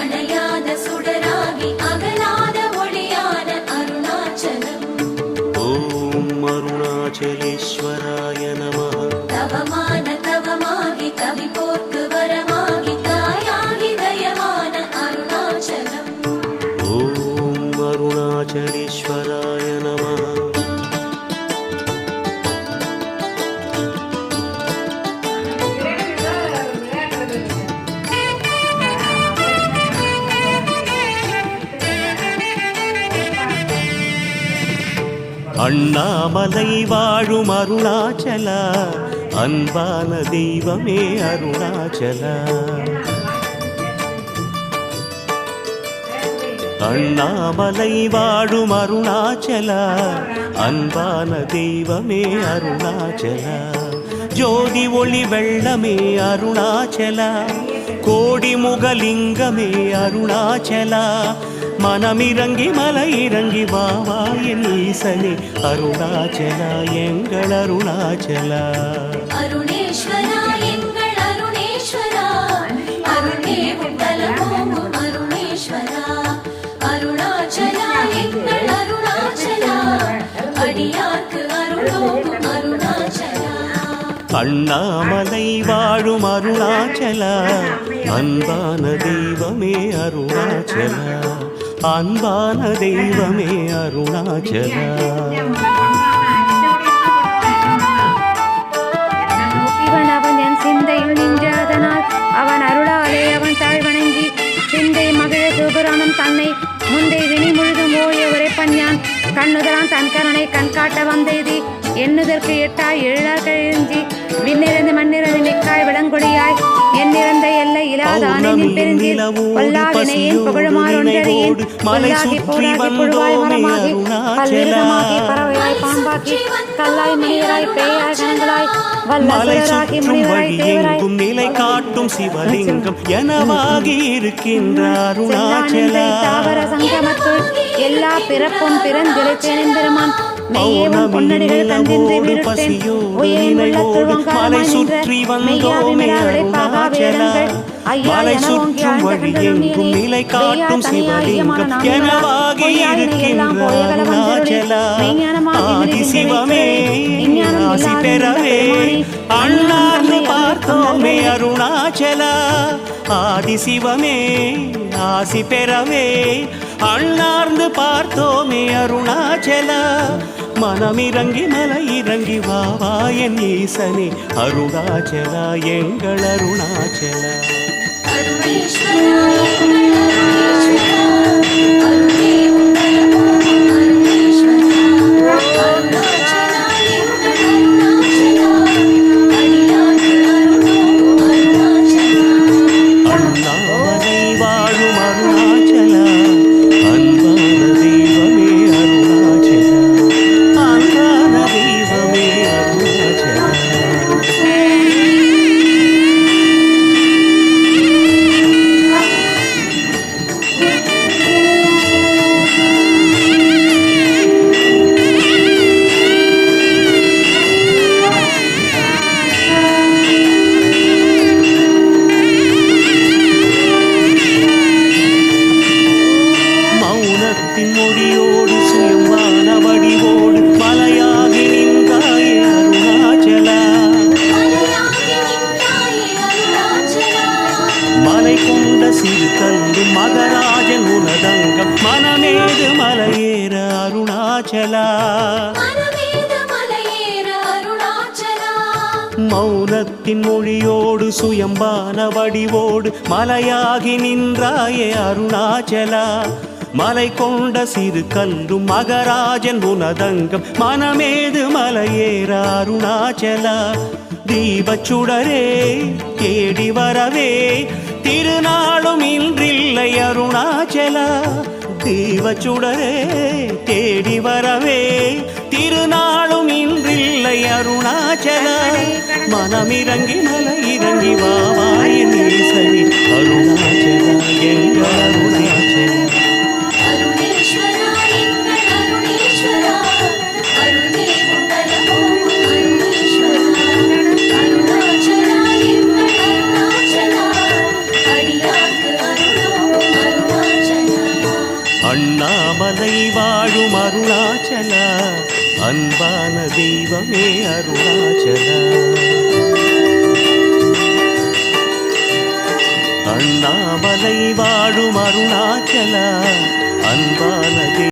அணையாத சுடராகி அகலாத ஒளியான அருணாச்சலம். ஓம் அருணாச்சலேஸ்வராய நமः. தவமான தவமாகி கவி போர்க்கு அண்ணாமலை வாழும் அருணாச்சலா அன்பான தெய்வமே அருணாச்சலா. அண்ணாமலை வாழும் அருணாச்சலா அன்பான தெய்வமே அருணாச்சலா. ஜோதி ஒளி வெள்ளமே அருணாச்சலா கோடி முகலிங்கமே அருணாச்சலா. மனமிறங்கி மலை இறங்கி வா வா என் ஈசனே அருணாச்சலா எங்கள் அருணாச்சலா. அருணேஸ்வரா எங்கள் அருணேஸ்வரா. அருணே உண்டலமோங்கும் அருணேஸ்வரா. அருணாச்சலா எங்கள் அருணாச்சலா. அடியார்க்கு அருளோங்கும் அருணாச்சலா. அண்ணாமலை வாழும் அருணாச்சலா. அன்பான தெய்வமே அருணாச்சலா. அன்பான தெய்வமே அருணாச்சலா. இவன் அவன் என் சிந்தையில் நின்றாதனால் அவன் அருளாலே அவன் தாழ் வணங்கி சிந்தை மகிழ சிவபுராணம் தன்னை முந்தை வினி முழுதும் ஓய உரைப்பன்யான் கண்ணுதலான் தன் கருணை கண்காட்ட வந்தேதி எண்ணுதற்கு எட்டாய் எழிலார் கழிஞ்சி விண்ணிறந்து மண்ணிறந்து மிக்காய் விளங்கொடியாய் எண்ணிறந்த எல்லை இலாதானே நின் பெருந்தில் பொல்லாவினையேன் புகழுமாறொன்றறியேன் பொல்லாகி போராகி புழுவாய் மரமாகி பல்விருதமாகி பறவையாய் பாம்பாக்கி கல்லாய் மணியராய் பேயாய் கணங்களாய் முனிவராய் தேவராய். நிலை காட்டும் சிவலிங்கம் எனவாகி இருக்கின்ற செல்லானின்றை அருணாச்சலா தாவர சங்கமத்துள் பிறப்பும் பிறந்திழைத்தேனின் பெருமான். மலை சுற்றி வந்தோமே மலை சுற்றும் வழி எங்கும் நிலை காட்டும் சிவலிங்கம் எனவாகி இருக்கின்ற அருணாச்சலா. ஆதி சிவமே ஆசி பெறவே அண்ணார்ந்து பார்த்தோமே அருணாச்சலா. ஆதி சிவமே ஆசி பெறவே அண்ணார்ந்து பார்த்தோமே அருணாச்சலா. மனமிறங்கி மலை இறங்கி வாவா என் ஈசனே. அருணாச்சலா எங்கள் அருணாச்சலா. மௌனத்தின் சுயம்பான வடிவோடு மலையாகி நின்றாயே அருணாச்சலா. மலை கொண்ட சிறு தந்து மகராஜன் உனதங்கம் மனமேது மலையேற அருணாச்சலா. மௌனத்தின் மொழியோடு சுயம்பான வடிவோடு மலையாகி நின்றாயே அருணாச்சலா. மலை கொண்ட சிறு கல்லும் மகராஜன் உனதங்கம். மனமேது மலையேற அருணாச்சலா தீபச்சுடரே தேடி வரவே. திருநாளும் இன்றில்லை அருணாச்சலா. தீபச்சுடரே தேடி வரவே. திருநாளும் இன்றில்லை அருணாச்சலா. மனமிறங்கி மலை இறங்கி வா வா என் அருணாச்சலா எங்கள் அருணாச்சலா. அண்ணாமலை வாழும் அருணாச்சலா அன்பான தெய்வமே அருணாச்சலா. அண்ணாமலை வாழும் அருணாச்சலா அன்பான தெய்வமே